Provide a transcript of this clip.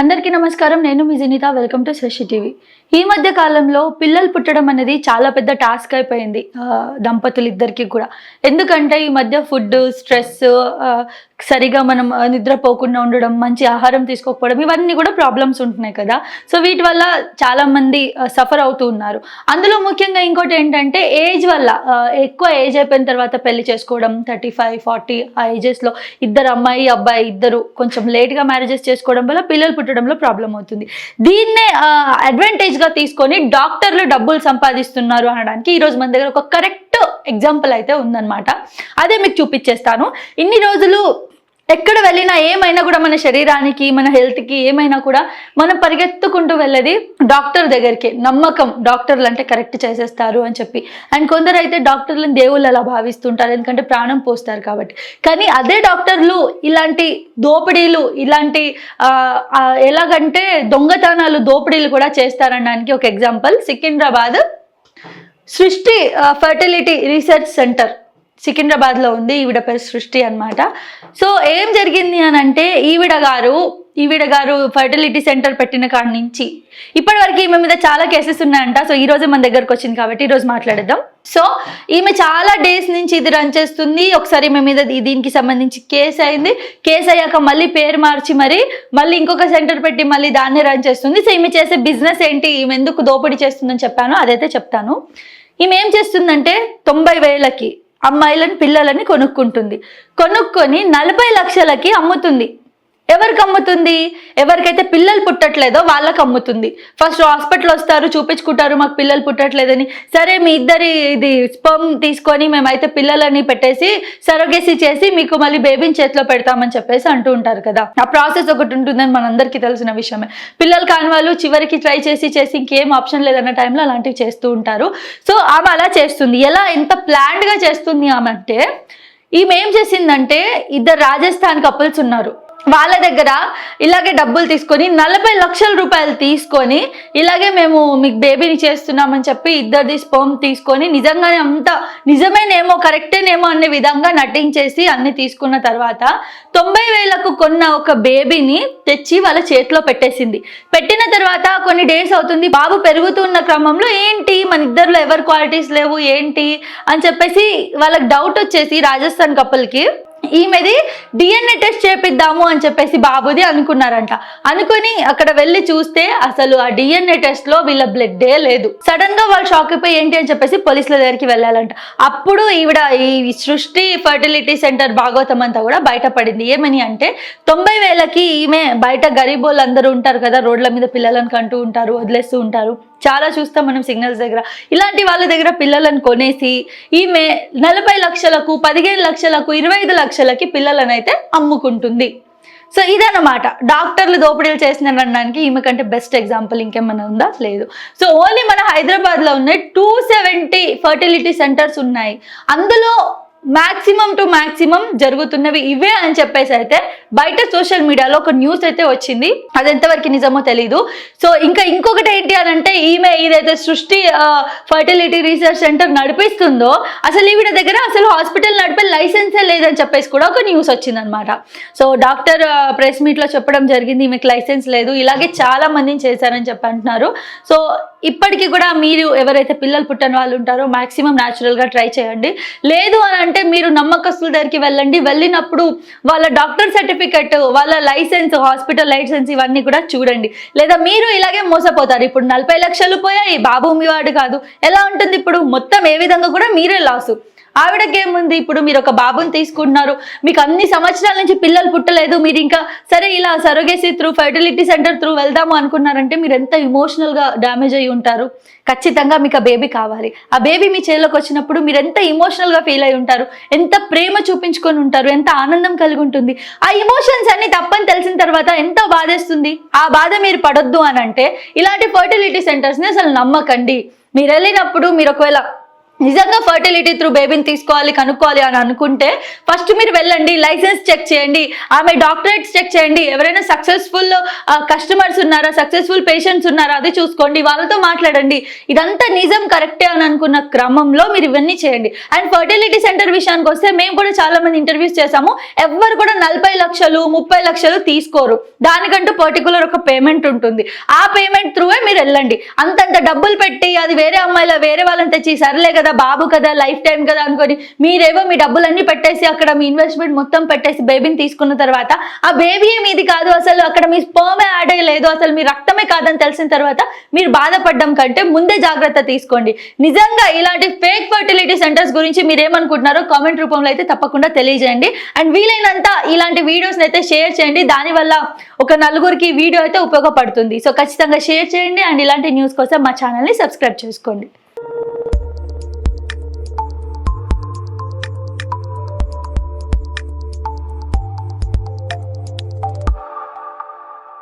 అందరికీ నమస్కారం. నేను మీ Janitha welcome to Sasi TV. ఈ మధ్య కాలంలో పిల్లలు పుట్టడం అనేది చాలా పెద్ద టాస్క్ అయిపోయింది దంపతులు ఇద్దరికి కూడా. ఎందుకంటే ఈ మధ్య ఫుడ్ స్ట్రెస్ సరిగా మనం నిద్రపోకుండా ఉండడం మంచి ఆహారం తీసుకోకపోవడం ఇవన్నీ కూడా ప్రాబ్లమ్స్ ఉంటున్నాయి కదా. సో వీటి వల్ల చాలా మంది సఫర్ అవుతూ ఉన్నారు. అందులో ముఖ్యంగా ఇంకోటి ఏంటంటే ఏజ్ వల్ల ఎక్కువ ఏజ్ అయిపోయిన తర్వాత పెళ్ళి చేసుకోవడం థర్టీ ఫైవ్ ఫార్టీ ఆ ఏజెస్లో ఇద్దరు అమ్మాయి అబ్బాయి ఇద్దరు కొంచెం లేట్గా మ్యారేజెస్ చేసుకోవడం వల్ల పిల్లలు కొట్టడంలో ప్రాబ్లం అవుతుంది. దీన్నే అడ్వాంటేజ్గా తీసుకొని డాక్టర్లు డబ్బులు సంపాదిస్తున్నారు అనడానికి ఈరోజు మన దగ్గర ఒక కరెక్ట్ ఎగ్జాంపుల్ అయితే ఉందన్నమాట. అదే మీకు చూపించేస్తాను. ఇన్ని రోజులు ఎక్కడ వెళ్ళినా ఏమైనా కూడా మన శరీరానికి మన హెల్త్కి ఏమైనా కూడా మనం పరిగెత్తుకుంటూ వెళ్ళేది డాక్టర్ దగ్గరికి. నమ్మకం డాక్టర్లు అంటే కరెక్ట్ చేసేస్తారు అని చెప్పి. అండ్ కొందరు అయితే డాక్టర్లను దేవుళ్ళు అలా భావిస్తుంటారు. ఎందుకంటే ప్రాణం పోస్తారు కాబట్టి. కానీ అదే డాక్టర్లు ఇలాంటి దోపిడీలు ఇలాంటి ఎలాగంటే దొంగతనాలు దోపిడీలు కూడా చేస్తారనడానికి ఒక ఎగ్జాంపుల్ సికింద్రాబాద్ సృష్టి ఫర్టిలిటీ రీసెర్చ్ సెంటర్. సికింద్రాబాద్లో ఉంది ఈవిడ పేరు సృష్టి అన్నమాట. సో ఏం జరిగింది అని అంటే ఈవిడ గారు ఈవిడ గారు ఫర్టిలిటీ సెంటర్ పెట్టిన కాడి నుంచి ఇప్పటివరకు ఈమె మీద చాలా కేసెస్ ఉన్నాయంట. సో ఈ రోజు మన దగ్గరకు వచ్చింది కాబట్టి ఈ రోజు మాట్లాడదాం సో ఈమె చాలా డేస్ నుంచి ఇది రన్ చేస్తుంది. ఒకసారి ఈమె మీద దీనికి సంబంధించి కేసు అయింది. కేసు అయ్యాక మళ్ళీ పేరు మార్చి మరి మళ్ళీ ఇంకొక సెంటర్ పెట్టి మళ్ళీ దాన్ని రన్ చేస్తుంది. సో ఈమె చేసే బిజినెస్ ఏంటి? ఈమె ఎందుకు దోపిడీ చేస్తుందని చెప్పాను. అదైతే చెప్తాను. ఈమె ఏం చేస్తుందంటే తొంభై వేలకి అమ్మాయిలను పిల్లలని కొనుక్కుంటుంది. కొనుక్కొని నలభై లక్షలకి అమ్ముతుంది. ఎవరికి అమ్ముతుంది? ఎవరికైతే పిల్లలు పుట్టట్లేదో వాళ్ళకి అమ్ముతుంది. ఫస్ట్ హాస్పిటల్ వస్తారు చూపించుకుంటారు మాకు పిల్లలు పుట్టట్లేదని. సరే మీ ఇద్దరి ఇది స్పమ్ తీసుకొని మేమైతే పిల్లలని పెట్టేసి సరోగేసి చేసి మీకు మళ్ళీ బేబీని చేతిలో పెడతామని చెప్పేసి అంటూ ఉంటారు కదా. ఆ ప్రాసెస్ ఒకటి ఉంటుందని మనందరికీ తెలిసిన విషయమే. పిల్లలు కాని వాళ్ళు చివరికి ట్రై చేసి చేసి ఇంకేం ఆప్షన్ లేదన్న టైంలో అలాంటివి చేస్తూ ఉంటారు. సో ఆమె అలా చేస్తుంది. ఎలా? ఎంత ప్లాన్డ్గా చేస్తుంది ఆమె అంటే ఈమె ఏం చేసిందంటే ఇద్దరు రాజస్థాన్ కపుల్స్ ఉన్నారు. వాళ్ళ దగ్గర ఇలాగే డబ్బులు తీసుకొని నలభై లక్షల రూపాయలు తీసుకొని ఇలాగే మేము మీకు బేబీని చేస్తున్నామని చెప్పి ఇద్దరిది స్పోమ్ తీసుకొని నిజంగానే అంత నిజమేనేమో కరెక్టేనేమో అనే విధంగా నటించేసి అన్ని తీసుకున్న తర్వాత తొంభై వేలకు కొన్న ఒక బేబీని తెచ్చి వాళ్ళ చేతిలో పెట్టేసింది. పెట్టిన తర్వాత కొన్ని డేస్ అవుతుంది బాబు పెరుగుతున్న క్రమంలో ఏంటి మన ఇద్దరిలో ఎవరి క్వాలిటీస్ లేవు ఏంటి అని చెప్పేసి వాళ్ళకి డౌట్ వచ్చేసి రాజస్థాన్ కపుల్కి ఈమెది డిఎన్ఏ టెస్ట్ చేపిద్దాము అని చెప్పేసి బాబుది అనుకున్నారంట. అనుకుని అక్కడ వెళ్ళి చూస్తే అసలు ఆ డిఎన్ఏ టెస్ట్లో వీళ్ళ బ్లడ్డే లేదు. సడన్గా వాళ్ళు షాక్ అయిపోయి ఏంటి అని చెప్పేసి పోలీసుల దగ్గరికి వెళ్ళాలంట. అప్పుడు ఈవిడ ఈ సృష్టి ఫర్టిలిటీ సెంటర్ భాగవతం అంతా కూడా బయటపడింది. ఏమని అంటే తొంభై వేలకి ఈమె బయట గరీబోళ్ళు అందరూ ఉంటారు కదా రోడ్ల మీద పిల్లలను కంటూ ఉంటారు వదిలేస్తూ ఉంటారు. చాలా చూస్తాం మనం సిగ్నల్స్ దగ్గర. ఇలాంటి వాళ్ళ దగ్గర పిల్లలను కొనేసి ఈమె నలభై లక్షలకు పదిహేను లక్షలకు ఇరవై ఐదు లక్షలకి పిల్లలను అయితే అమ్ముకుంటుంది. సో ఇదన్నమాట. డాక్టర్లు దోపిడీలు చేసినారనడానికి ఈమె కంటే బెస్ట్ ఎగ్జాంపుల్ ఇంకేమైనా ఉందా? లేదు. సో ఓన్లీ మన హైదరాబాద్లో ఉన్నాయి టూ సెవెంటీ ఫర్టిలిటీ సెంటర్స్ ఉన్నాయి. అందులో మాక్సిమం టు మాక్సిమం జరుగుతున్నవి ఇవే అని చెప్పేసి అయితే బయట సోషల్ మీడియాలో ఒక న్యూస్ అయితే వచ్చింది. అది ఎంతవరకు నిజమో తెలీదు. సో ఇంకా ఇంకొకటి ఏంటి అని అంటే ఈమె ఏదైతే సృష్టి ఫర్టిలిటీ రీసెర్చ్ సెంటర్ నడిపిస్తుందో అసలు ఈవిడ దగ్గర అసలు హాస్పిటల్ నడిపే లైసెన్సే లేదని చెప్పేసి కూడా ఒక న్యూస్ వచ్చిందనమాట సో డాక్టర్ ప్రెస్ మీట్లో చెప్పడం జరిగింది ఈమెకి లైసెన్స్ లేదు. ఇలాగే చాలా మందిని చేశారని చెప్పి అంటున్నారు. సో ఇప్పటికీ కూడా మీరు ఎవరైతే పిల్లలు పుట్టని వాళ్ళు ఉంటారో మాక్సిమం న్యాచురల్గా ట్రై చేయండి. లేదు అని అంటే మీరు నమ్మకస్తుల దగ్గరికి వెళ్ళండి. వెళ్ళినప్పుడు వాళ్ళ డాక్టర్ సర్టిఫికెట్ వాళ్ళ లైసెన్స్ హాస్పిటల్ లైసెన్స్ ఇవన్నీ కూడా చూడండి. లేదా మీరు ఇలాగే మోసపోతారు. ఇప్పుడు నలభై లక్షలు పోయాయి. బాబు మీ వాడు కాదు. ఎలా ఉంటుంది ఇప్పుడు? మొత్తం ఏ విధంగా కూడా మీరే లాసు. ఆవిడకి ఏముంది ఇప్పుడు మీరు ఒక బాబుని తీసుకుంటున్నారు. మీకు అన్ని సంవత్సరాల నుంచి పిల్లలు పుట్టలేదు. మీరు ఇంకా సరే ఇలా surrogacy through fertility centre through వెళ్దాము అనుకున్నారంటే మీరు ఎంత ఇమోషనల్గా డ్యామేజ్ అయ్యి ఉంటారు. ఖచ్చితంగా మీకు ఆ బేబీ కావాలి. ఆ బేబీ మీ చేతిలోకి వచ్చినప్పుడు మీరు ఎంత ఇమోషనల్గా ఫీల్ అయి ఉంటారు. ఎంత ప్రేమ చూపించుకొని ఉంటారు ఎంత ఆనందం కలిగి ఉంటుంది. ఆ ఇమోషన్స్ అన్ని తప్పని తెలిసిన తర్వాత ఎంత బాధేస్తుంది? ఆ బాధ మీరు పడొద్దు అని అంటే ఇలాంటి ఫర్టిలిటీ సెంటర్స్ని అసలు నమ్మకండి. మీరు వెళ్ళినప్పుడు మీరు ఒకవేళ నిజంగా ఫర్టిలిటీ త్రూ బేబీని తీసుకోవాలి కనుక్కోవాలి అని అనుకుంటే ఫస్ట్ మీరు వెళ్ళండి లైసెన్స్ చెక్ చేయండి ఆమె డాక్టరేట్స్ చెక్ చేయండి. ఎవరైనా సక్సెస్ఫుల్ కస్టమర్స్ ఉన్నారా సక్సెస్ఫుల్ పేషెంట్స్ ఉన్నారా అది చూసుకోండి వాళ్ళతో మాట్లాడండి. ఇదంతా నిజం కరెక్టే అని అనుకున్న క్రమంలో మీరు ఇవన్నీ చేయండి. అండ్ ఫర్టిలిటీ సెంటర్ విషయానికి వస్తే మేము కూడా చాలా మంది ఇంటర్వ్యూస్ చేసాము ఎవ్వరు కూడా నలభై లక్షలు ముప్పై లక్షలు తీసుకోరు. దానికంటూ పర్టికులర్ ఒక పేమెంట్ ఉంటుంది. ఆ పేమెంట్ త్రూవే మీరు వెళ్ళండి. అంతంత డబ్బులు పెట్టి అది వేరే అమ్మాయిల వేరే వాళ్ళని తెచ్చి సర్లే కదా బాబు కదా లైఫ్ టైం కదా అనుకొని మీరేవో మీ డబ్బులన్నీ పెట్టేసి అక్కడ మీ ఇన్వెస్ట్మెంట్ మొత్తం పెట్టేసి బేబీని తీసుకున్న తర్వాత ఆ బేబీ మీది కాదు అసలు అక్కడ మీ స్పోమే యాడ్ లేదు అసలు మీ రక్తమే కాదని తెలిసిన తర్వాత మీరు బాధపడడం కంటే ముందే జాగ్రత్త తీసుకోండి. నిజంగా ఇలాంటి ఫేక్ ఫర్టిలిటీ సెంటర్స్ గురించి మీరు ఏమనుకుంటున్నారో కామెంట్ రూపంలో అయితే తప్పకుండా తెలియజేయండి. అండ్ వీలైనంత ఇలాంటి వీడియోస్ అయితే షేర్ చేయండి. దానివల్ల ఒక నలుగురికి వీడియో అయితే ఉపయోగపడుతుంది. సో ఖచ్చితంగా షేర్ చేయండి. అండ్ ఇలాంటి న్యూస్ కోసం మా ఛానల్ని సబ్స్క్రైబ్ చేసుకోండి.